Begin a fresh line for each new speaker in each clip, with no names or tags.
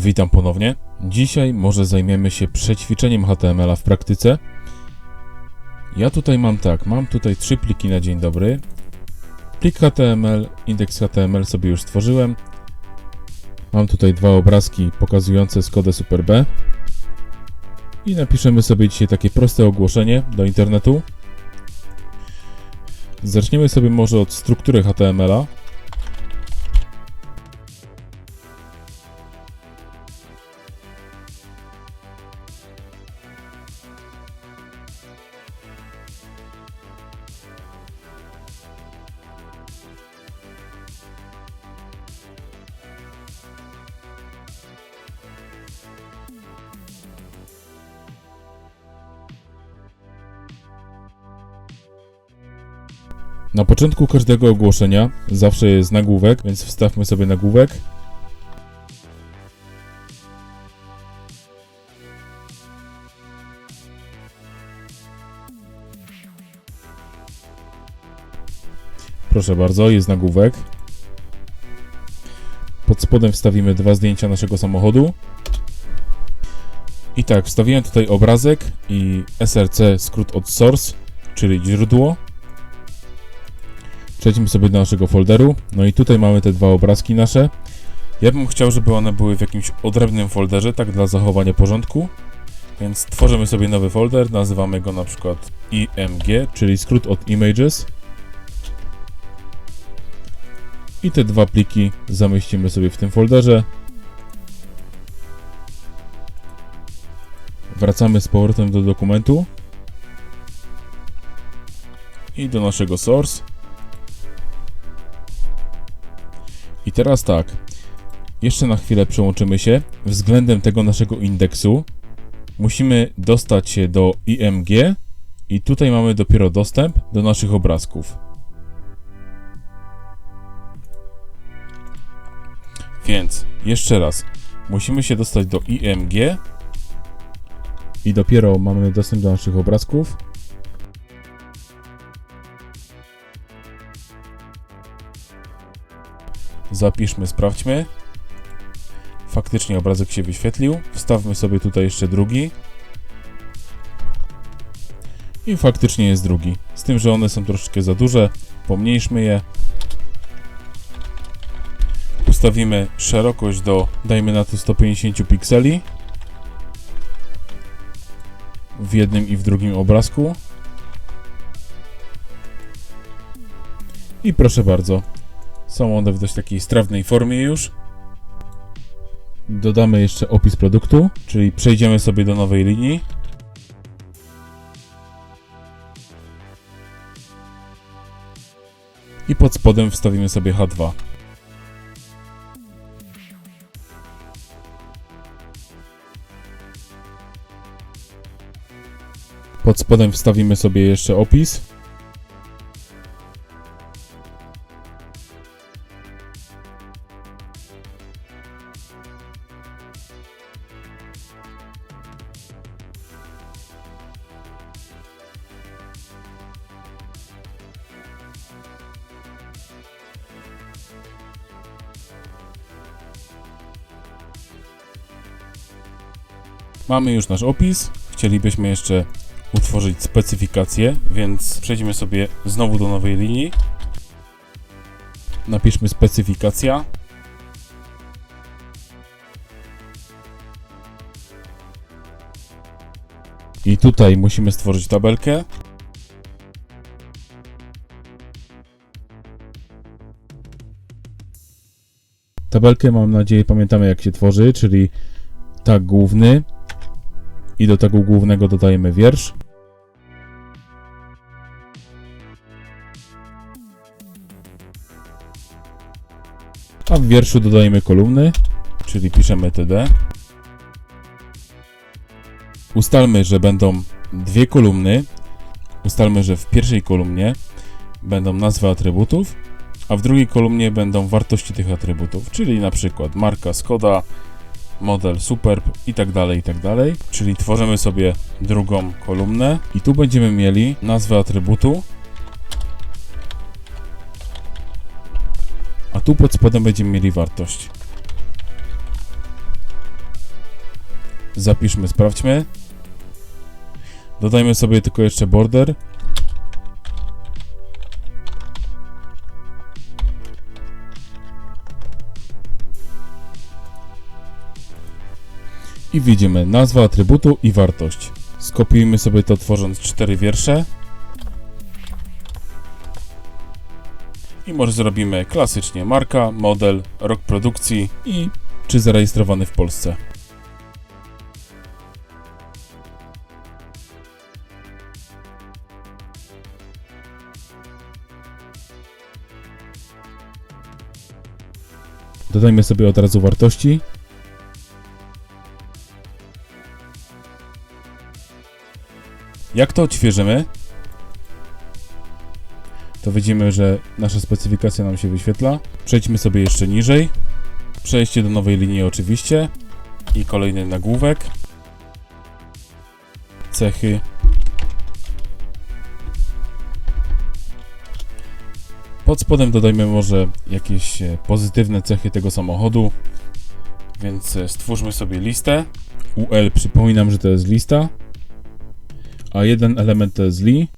Witam ponownie. Dzisiaj może zajmiemy się przećwiczeniem HTML-a w praktyce. Ja tutaj mam tak, mam tutaj trzy pliki na dzień dobry. Plik HTML, indeks HTML sobie już stworzyłem. Mam tutaj dwa obrazki pokazujące Skodę Super B. I napiszemy sobie dzisiaj takie proste ogłoszenie do internetu. Zaczniemy sobie może od struktury HTML-a. Na początku każdego ogłoszenia zawsze jest nagłówek, więc wstawmy sobie nagłówek. Proszę bardzo, jest nagłówek. Pod spodem wstawimy dwa zdjęcia naszego samochodu. I tak, wstawiłem tutaj obrazek i src skrót od source, czyli źródło. Przejdźmy sobie do naszego folderu. No i tutaj mamy te dwa obrazki nasze. Ja bym chciał, żeby one były w jakimś odrębnym folderze, tak dla zachowania porządku. Więc tworzymy sobie nowy folder, nazywamy go na przykład img, czyli skrót od images. I te dwa pliki zamieścimy sobie w tym folderze. Wracamy z powrotem do dokumentu i do naszego source. Teraz tak, jeszcze na chwilę przełączymy się. Względem tego naszego indeksu musimy dostać się do IMG i tutaj mamy dopiero dostęp do naszych obrazków. Więc jeszcze raz, musimy się dostać do IMG i dopiero mamy dostęp do naszych obrazków. Zapiszmy, sprawdźmy. Faktycznie obrazek się wyświetlił. Wstawmy sobie tutaj jeszcze drugi. I faktycznie jest drugi. Z tym, że one są troszeczkę za duże. Pomniejszmy je. Ustawimy szerokość do, dajmy na to 150 pikseli. W jednym i w drugim obrazku. I proszę bardzo, są one w dość takiej strawnej formie już. Dodamy jeszcze opis produktu, czyli przejdziemy sobie do nowej linii. I pod spodem wstawimy sobie H2. Pod spodem wstawimy sobie jeszcze opis. Mamy już nasz opis. Chcielibyśmy jeszcze utworzyć specyfikację, więc przejdziemy sobie znowu do nowej linii. Napiszmy specyfikacja. I tutaj musimy stworzyć tabelkę. Tabelkę mam nadzieję pamiętamy jak się tworzy, czyli tag główny, i do tego głównego dodajemy wiersz. A w wierszu dodajemy kolumny, czyli piszemy td. Ustalmy, że będą dwie kolumny. Ustalmy, że w pierwszej kolumnie będą nazwy atrybutów, a w drugiej kolumnie będą wartości tych atrybutów, czyli na przykład marka Skoda, model Superb i tak dalej, i tak dalej. Czyli tworzymy sobie drugą kolumnę i tu będziemy mieli nazwę atrybutu, a tu pod spodem będziemy mieli wartość. Zapiszmy, sprawdźmy. Dodajmy sobie tylko jeszcze border. I widzimy nazwa atrybutu i wartość. Skopiujmy sobie to tworząc cztery wiersze. I może zrobimy klasycznie marka, model, rok produkcji i czy zarejestrowany w Polsce. Dodajmy sobie od razu wartości. Jak to odświeżymy, to widzimy, że nasza specyfikacja nam się wyświetla. Przejdźmy sobie jeszcze niżej. Przejście do nowej linii oczywiście. I kolejny nagłówek. Cechy. Pod spodem dodajmy może jakieś e, pozytywne cechy tego samochodu. Więc e, stwórzmy sobie listę. UL przypominam, że to jest lista. A jeden element to jest li.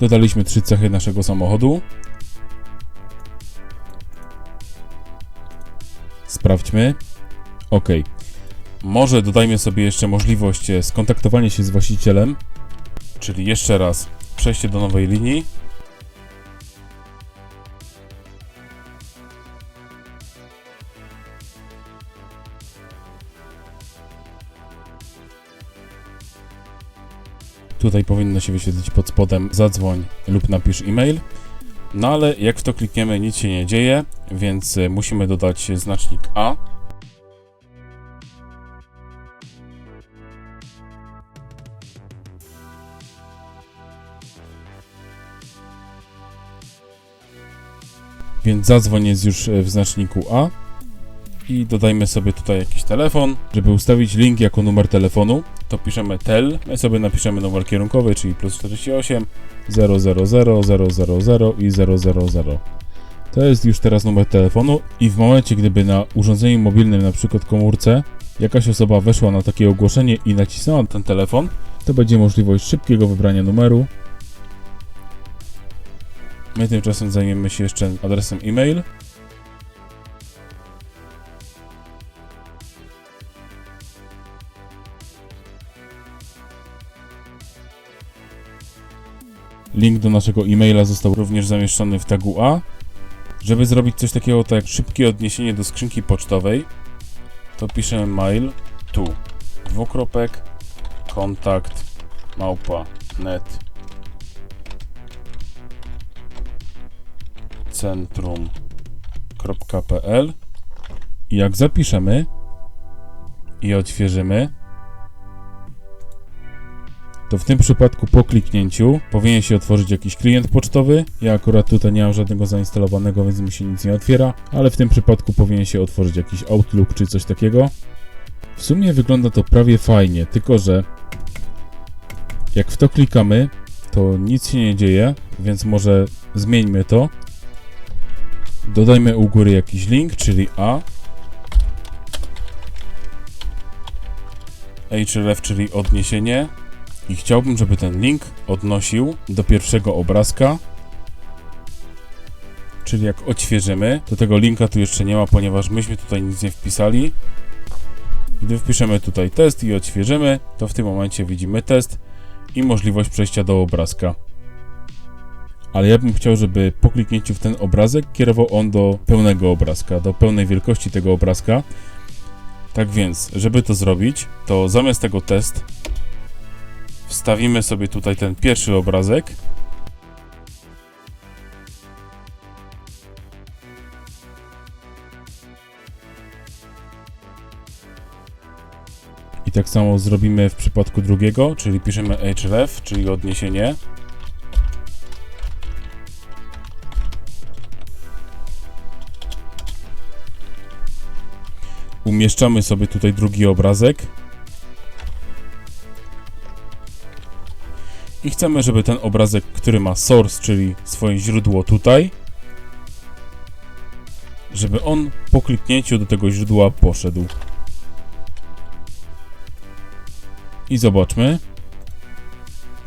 Dodaliśmy trzy cechy naszego samochodu. Sprawdźmy. OK. Może dodajmy sobie jeszcze możliwość e, skontaktowania się z właścicielem, czyli jeszcze raz przejście do nowej linii. Tutaj powinno się wyświetlić pod spodem zadzwoń lub napisz e-mail. No ale jak w to klikniemy, nic się nie dzieje, więc e, musimy dodać znacznik A. Więc zadzwoń jest już e, w znaczniku A. I dodajmy sobie tutaj jakiś telefon. Żeby ustawić link jako numer telefonu, to piszemy tel. My sobie napiszemy numer kierunkowy, czyli plus 48 000 000 i 000. To jest już teraz numer telefonu i w momencie, gdyby na urządzeniu mobilnym, na przykład komórce, jakaś osoba weszła na takie ogłoszenie i nacisnęła ten telefon, to będzie możliwość szybkiego wybrania numeru. My tymczasem zajmiemy się jeszcze adresem e-mail. Link do naszego e-maila został również zamieszczony w tagu A. Żeby zrobić coś takiego tak jak szybkie odniesienie do skrzynki pocztowej, to piszemy mail tu dwukropek kontakt małpa net centrum.pl i jak zapiszemy i odświeżymy, to w tym przypadku po kliknięciu powinien się otworzyć jakiś klient pocztowy. Ja akurat tutaj nie mam żadnego zainstalowanego, więc mi się nic nie otwiera, ale w tym przypadku powinien się otworzyć jakiś Outlook czy coś takiego. W sumie wygląda to prawie fajnie, tylko że jak w to klikamy, to nic się nie dzieje, więc może zmieńmy to. Dodajmy u góry jakiś link, czyli A. href, czyli odniesienie. I chciałbym, żeby ten link odnosił do pierwszego obrazka. Czyli jak odświeżymy, to tego linka tu jeszcze nie ma, ponieważ myśmy tutaj nic nie wpisali. Gdy wpiszemy tutaj test i odświeżymy, to w tym momencie widzimy test i możliwość przejścia do obrazka. Ale ja bym chciał, żeby po kliknięciu w ten obrazek kierował on do pełnego obrazka, do pełnej wielkości tego obrazka. Tak więc, żeby to zrobić, to zamiast tego test wstawimy sobie tutaj ten pierwszy obrazek. I tak samo zrobimy w przypadku drugiego, czyli piszemy href, czyli odniesienie. Umieszczamy sobie tutaj drugi obrazek. I chcemy, żeby ten obrazek, który ma source, czyli swoje źródło tutaj, żeby on po kliknięciu do tego źródła poszedł. I zobaczmy.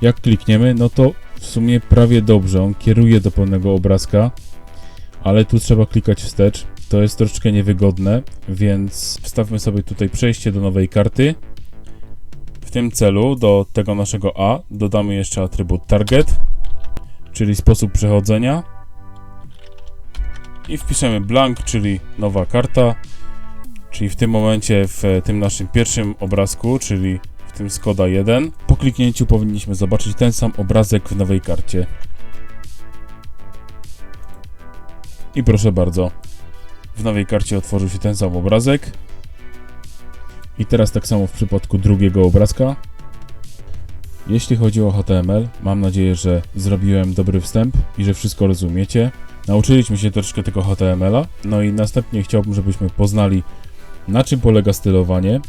Jak klikniemy, no to w sumie prawie dobrze. On kieruje do pełnego obrazka, ale tu trzeba klikać wstecz. To jest troszeczkę niewygodne, więc wstawmy sobie tutaj przejście do nowej karty. W tym celu do tego naszego A dodamy jeszcze atrybut target, czyli sposób przechodzenia. I wpiszemy blank, czyli nowa karta. Czyli w tym momencie w tym naszym pierwszym obrazku, czyli w tym Skoda 1, po kliknięciu powinniśmy zobaczyć ten sam obrazek w nowej karcie. I proszę bardzo, w nowej karcie otworzył się ten sam obrazek. I teraz tak samo w przypadku drugiego obrazka. Jeśli chodzi o HTML, mam nadzieję, że zrobiłem dobry wstęp i że wszystko rozumiecie. Nauczyliśmy się troszkę tego HTML-a, no i następnie chciałbym, żebyśmy poznali na czym polega stylowanie.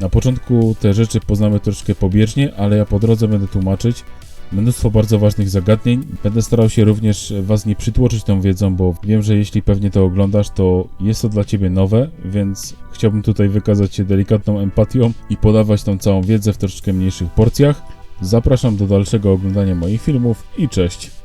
Na początku te rzeczy poznamy troszkę pobieżnie, ale ja po drodze będę tłumaczyć mnóstwo bardzo ważnych zagadnień. Będę starał się również Was nie przytłoczyć tą wiedzą, bo wiem, że jeśli pewnie to oglądasz, to jest to dla Ciebie nowe, więc chciałbym tutaj wykazać się delikatną empatią i podawać tą całą wiedzę w troszeczkę mniejszych porcjach. Zapraszam do dalszego oglądania moich filmów i cześć!